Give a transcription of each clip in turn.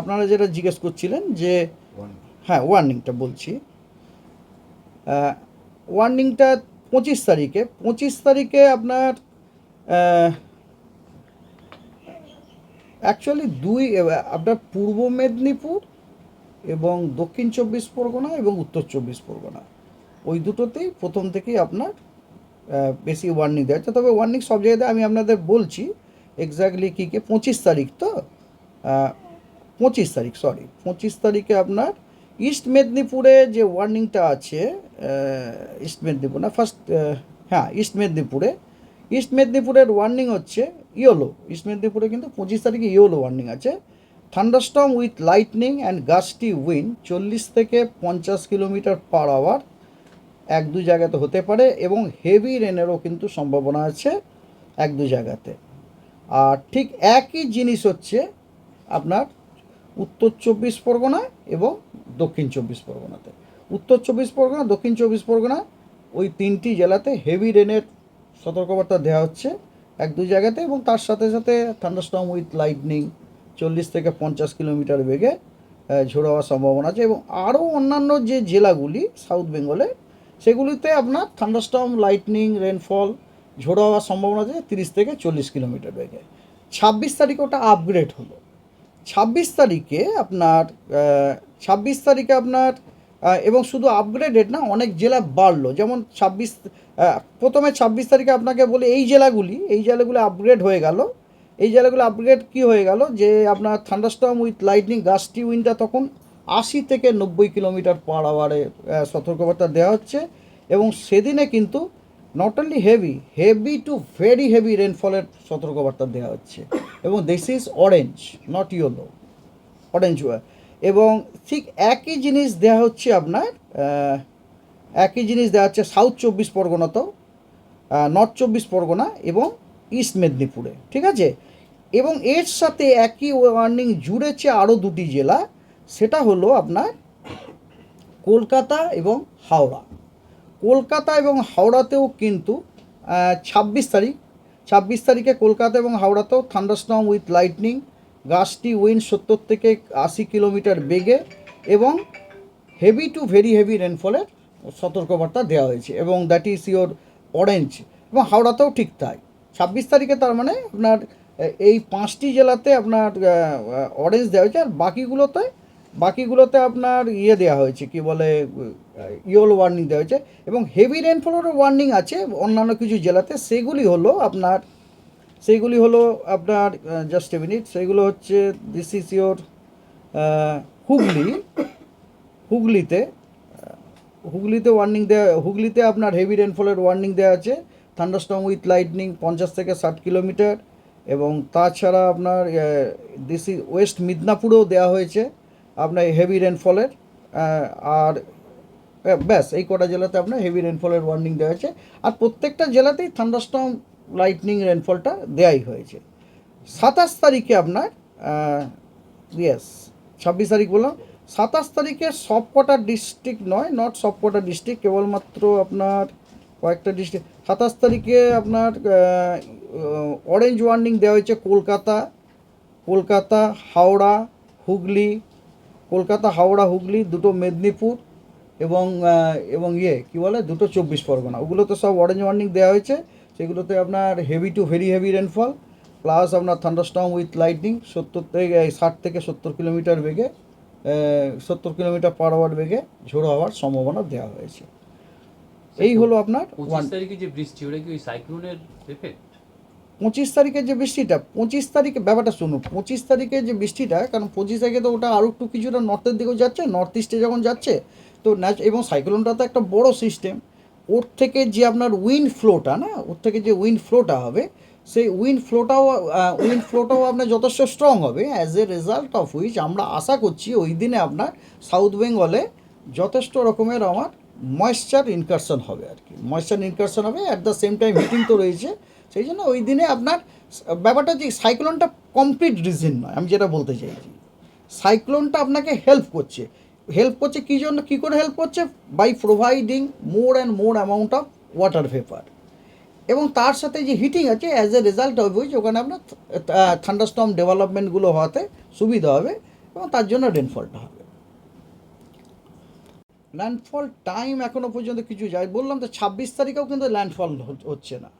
আপনারা যেটা জিজ্ঞেস করছিলেন যে হ্যাঁ ওয়ার্নিংটা বলছি। ওয়ার্নিংটা পঁচিশ তারিখে পঁচিশ তারিখে আপনার অ্যাকচুয়ালি দুই আপনার পূর্ব মেদিনীপুর এবং দক্ষিণ চব্বিশ পরগনা এবং উত্তর চব্বিশ পরগনা। ওই দুটোতেই প্রথম থেকেই আপনার বেশি ওয়ার্নিং দেওয়া হচ্ছে। তবে ওয়ার্নিং সব জায়গাতে আমি আপনাদের বলছি এক্স্যাক্টলি কী কী পঁচিশ তারিখ তো? পঁচিশ তারিখ সরি পঁচিশ তারিখে আপনার ইস্ট মেদিনীপুরে যে ওয়ার্নিংটা আছে ইস্ট মেদিনীপুর না ফার্স্ট হ্যাঁ ইস্ট মেদিনীপুরে ইস্ট মেদিনীপুরের ওয়ার্নিং হচ্ছে ইয়োলো ইস্ট মেদিনীপুরে কিন্তু পঁচিশ তারিখে ইয়োলো ওয়ার্নিং আছে। Thunderstorm with lightning and gusty wind চল্লিশ থেকে পঞ্চাশ কিলোমিটার পার আওয়ার এক দু জায়গাতে হতে পারে এবং হেভি রেনেরও কিন্তু সম্ভাবনা আছে এক দু জায়গাতে। আর ঠিক একই জিনিস হচ্ছে আপনার উত্তর চব্বিশ পরগনা এবং দক্ষিণ চব্বিশ পরগনাতে। উত্তর চব্বিশ পরগনা, দক্ষিণ চব্বিশ পরগনা, ওই তিনটি জেলাতে হেভি রেনের সতর্কবার্তা দেওয়া হচ্ছে এক দুই জায়গাতে এবং তার সাথে সাথে থান্ডারস্টর্ম উইথ লাইটনিং চল্লিশ থেকে পঞ্চাশ কিলোমিটার বেগে ঝোড়ো হওয়ার সম্ভাবনা আছে এবং আরও অন্যান্য যে জেলাগুলি সাউথ বেঙ্গলে সেগুলিতে আপনার থান্ডারস্টর্ম লাইটনিং রেনফল ঝোড়ো হওয়ার সম্ভাবনা আছে তিরিশ থেকে চল্লিশ কিলোমিটার বেগে। ছাব্বিশ তারিখে ওটা আপগ্রেড হলো। ছাব্বিশ তারিখে আপনার ছাব্বিশ তারিখে আপনার এবং শুধু আপগ্রেডেড না, অনেক জেলা বাড়লো। যেমন ছাব্বিশ প্রথমে ছাব্বিশ তারিখে আপনাকে বলি, এই জেলাগুলি, এই জেলাগুলো আপগ্রেড হয়ে গেল। এই জেলাগুলো আপগ্রেড কি হয়ে গেল? যে আপনার থান্ডারস্টর্ম উইথ লাইটনিং গাস্টি উইন্ডটা তখন আশি থেকে নব্বই কিলোমিটার পার আওয়ারে সতর্কবার্তা দেওয়া হচ্ছে। এবং সেদিনে কিন্তু not only heavy heavy to very heavy রেনফলের সতর্কবার্তা দেওয়া হচ্ছে। এবং this is orange not yellow orange এবং ঠিক একই জিনিস দেওয়া হচ্ছে আপনার একই জিনিস দেওয়া হচ্ছে সাউথ চব্বিশ পরগনাতেও নর্থ চব্বিশ পরগনা এবং ইস্ট মেদিনীপুরে, ঠিক আছে? এবং এর সাথে একই ওয়ার্নিং জুড়েছে আরও দুটি জেলা, সেটা হলো আপনার কলকাতা এবং হাওড়া। কলকাতা এবং হাওড়াতেও কিন্তু ছাব্বিশ তারিখ ছাব্বিশ তারিখে কলকাতা এবং হাওড়াতেও thunderstorm with lightning, gusty wind সত্তর থেকে আশি কিলোমিটার বেগে এবং হেভি টু ভেরি হেভি রেনফলের সতর্কবার্তা দেওয়া হয়েছে এবং দ্যাট ইজ ইয়োর অরেঞ্জ এবং হাওড়াতেও ঠিক তাই। ছাব্বিশ তারিখে তার মানে আপনার এই পাঁচটি জেলাতে আপনার অরেঞ্জ দেওয়া হয়েছে আর বাকিগুলোতে বাকিগুলোতে আপনার ইয়ে দেওয়া হয়েছে, কি বলে, ইয়েলো ওয়ার্নিং দেওয়া হয়েছে এবং হেভি রেনফলেরও ওয়ার্নিং আছে। অন্যান্য কিছু জেলাতে সেগুলি হলো আপনার সেইগুলি হলো আপনার জাস্ট এ মিনিট সেইগুলো হচ্ছে দিস ইজ ইয়োর হুগলি, হুগলিতে হুগলিতে ওয়ার্নিং দেওয়া হুগলিতে আপনার হেভি রেনফলের ওয়ার্নিং দেওয়া আছে। থান্ডারস্টর্ম উইথ লাইটনিং পঞ্চাশ থেকে ষাট কিলোমিটার এবং তাছাড়া আপনার দিস ইজ ওয়েস্ট মিদনাপুরেও দেওয়া হয়েছে। আপনার হেভি রেনফলের আর ব্যাস, এই কটা জেলাতে আপনার হেভি রেনফলের ওয়ার্নিং দেওয়া হয়েছে। আর প্রত্যেকটা জেলাতেই থান্ডারস্টর্ম লাইটনিং রেনফলটা দেওয়াই হয়েছে। সাতাশ তারিখে আপনার ইয়েস ছাব্বিশ তারিখ বললাম, সাতাশ তারিখে সবকটা ডিস্ট্রিক্ট নয় নট সবকটা ডিস্ট্রিক্ট কেবলমাত্র আপনার কয়েকটা ডিস্ট্রিক্ট সাতাশ তারিখে আপনার অরেঞ্জ ওয়ার্নিং দেওয়া হয়েছে কলকাতা কলকাতা, হাওড়া, হুগলি কলকাতা হাওড়া হুগলি দুটো মেদিনীপুর এবং এবং ইয়ে কী বলে দুটো চব্বিশ পরগনা। ওগুলোতে সব অরেঞ্জ ওয়ার্নিং দেওয়া হয়েছে। সেগুলোতে আপনার heavy to very heavy rainfall plus আপনার থান্ডারস্টর্ম উইথ লাইটনিং সত্তর থেকে ষাট থেকে সত্তর কিলোমিটার বেগে সত্তর কিলোমিটার পার আওয়ার বেগে ঝোড়ো হওয়ার সম্ভাবনা দেওয়া হয়েছে। এই হলো আপনার পঁচিশ তারিখে যে বৃষ্টি ওটা কি ওই সাইক্লোনের এফেক্ট পঁচিশ তারিখের যে বৃষ্টিটা, পঁচিশ তারিখে, ব্যাপারটা শুনুন, পঁচিশ তারিখে যে বৃষ্টিটা, কারণ পঁচিশ তারিখে তো ওটা আরও একটু কিছুটা নর্থের দিকেও যাচ্ছে নর্থ ইস্টে যখন যাচ্ছে, তো ন্যাচ এবং সাইক্লোনটা তো একটা বড় সিস্টেম ওর থেকে যে আপনার উইন্ড ফ্লোটা না, ওর থেকে যে উইন্ড ফ্লোটা হবে, সেই উইন্ড ফ্লোটাও উইন্ড ফ্লোটাও আপনার যথেষ্ট স্ট্রং হবে as a result of which আমরা আশা করছি ওই দিনে আপনার সাউথ বেঙ্গলে যথেষ্ট রকমের আমার ময়েশ্চার ইনকারশন হবে আর কি। ময়েশ্চার ইনকারশন হবে at the same time heating তো রয়েছে সেই জন্য ওই দিনে আপনার, ব্যাপারটা যে সাইক্লোনটা কমপ্লিট রিজন নয়, আমি যেটা বলতে চাইছি। সাইক্লোনটা আপনাকে হেল্প করছে। হেল্প করছে কী জন্য, কী করে হেল্প করছে? By providing more and more amount of water vapour এবং তার সাথে যে হিটিং আছে অ্যাজ এ রেজাল্ট হবে ওখানে আপনার থান্ডারস্টর্ম ডেভেলপমেন্টগুলো হওয়াতে সুবিধা হবে এবং তার জন্য রেনফলটা হবে। ল্যান্ডফল টাইম এখনও পর্যন্ত কিছু যায়, বললাম তো ছাব্বিশ তারিখেও কিন্তু ল্যান্ডফল হচ্ছে না।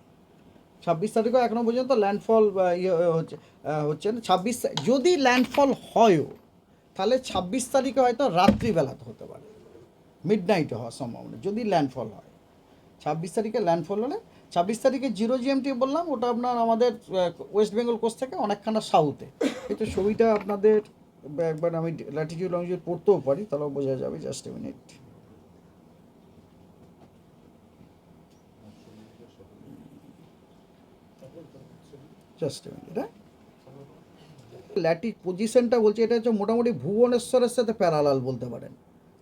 ছাব্বিশ তারিখেও এখনও পর্যন্ত ল্যান্ডফল ইয়ে হচ্ছে হচ্ছে না। ছাব্বিশ যদি ল্যান্ডফল হয়ও, তাহলে ছাব্বিশ তারিখে হয়তো রাত্রিবেলাতে হতে পারে। মিড নাইটে হওয়ার সম্ভাবনা, যদি ল্যান্ডফল হয়। ছাব্বিশ তারিখে ল্যান্ডফল হলে, ছাব্বিশ তারিখে জিরো জিএমটি বললাম, ওটা আপনার আমাদের ওয়েস্ট বেঙ্গল কোস্ট থেকে অনেকখানা সাউথে তো ছবিটা আপনাদের, একবার আমি ল্যাটিটিউড লংজিউড পড়তেও পারি, তাহলেও বোঝা যাবে just a minute just a minute হ্যাঁ ল্যাটি পজিশনটা বলছে, এটা হচ্ছে মোটামুটি ভুবনেশ্বরের সাথে প্যারালাল বলতে পারেন।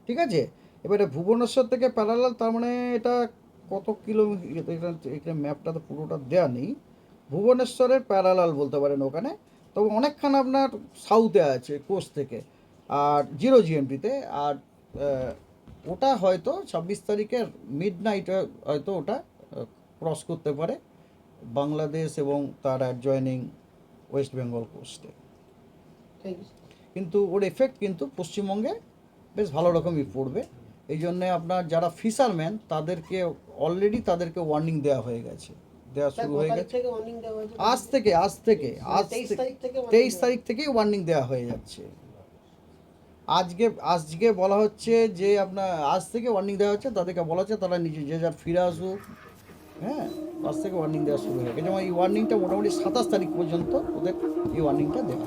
ঠিক আছে? এবারে ভুবনেশ্বর থেকে প্যারালাল তার মানে এটা কত কিলোমিটার এখানে ম্যাপটা তো পুরোটা দেওয়া নেই। ভুবনেশ্বরের প্যারালাল বলতে পারেন ওখানে। তবে অনেকখানা আপনার সাউথে আছে কোস্ট থেকে। আর জিরো জিএমটিতে আর ওটা হয়তো ছাব্বিশ তারিখের মিড নাইটে হয়তো ওটা ক্রস করতে পারে। বাংলাদেশ এবং তার অ্যাডজয়নিং ওয়েস্ট বেঙ্গল কোস্টে কিন্তু ওর এফেক্ট কিন্তু পশ্চিমবঙ্গে বেশ ভালো রকমই পড়বে। এই জন্যে আপনার যারা ফিশারম্যান তাদেরকে অলরেডি তাদেরকে ওয়ার্নিং দেওয়া হয়ে গেছে। দেওয়া শুরু হয়ে গেছে। আজ থেকে আজ থেকে আজ তেইশ তারিখ থেকেই ওয়ার্নিং দেওয়া হয়ে যাচ্ছে। আজকে আজকে বলা হচ্ছে যে আপনার আজ থেকে ওয়ার্নিং দেওয়া হচ্ছে তাদেরকে বলা হচ্ছে তারা নিজে যে যার ফিরে আসুক। হ্যাঁ আজ থেকে ওয়ার্নিং দেওয়া শুরু হয়ে গেছে। যেমন এই ওয়ার্নিংটা মোটামুটি সাতাশ তারিখ পর্যন্ত ওদের এই ওয়ার্নিংটা দেওয়া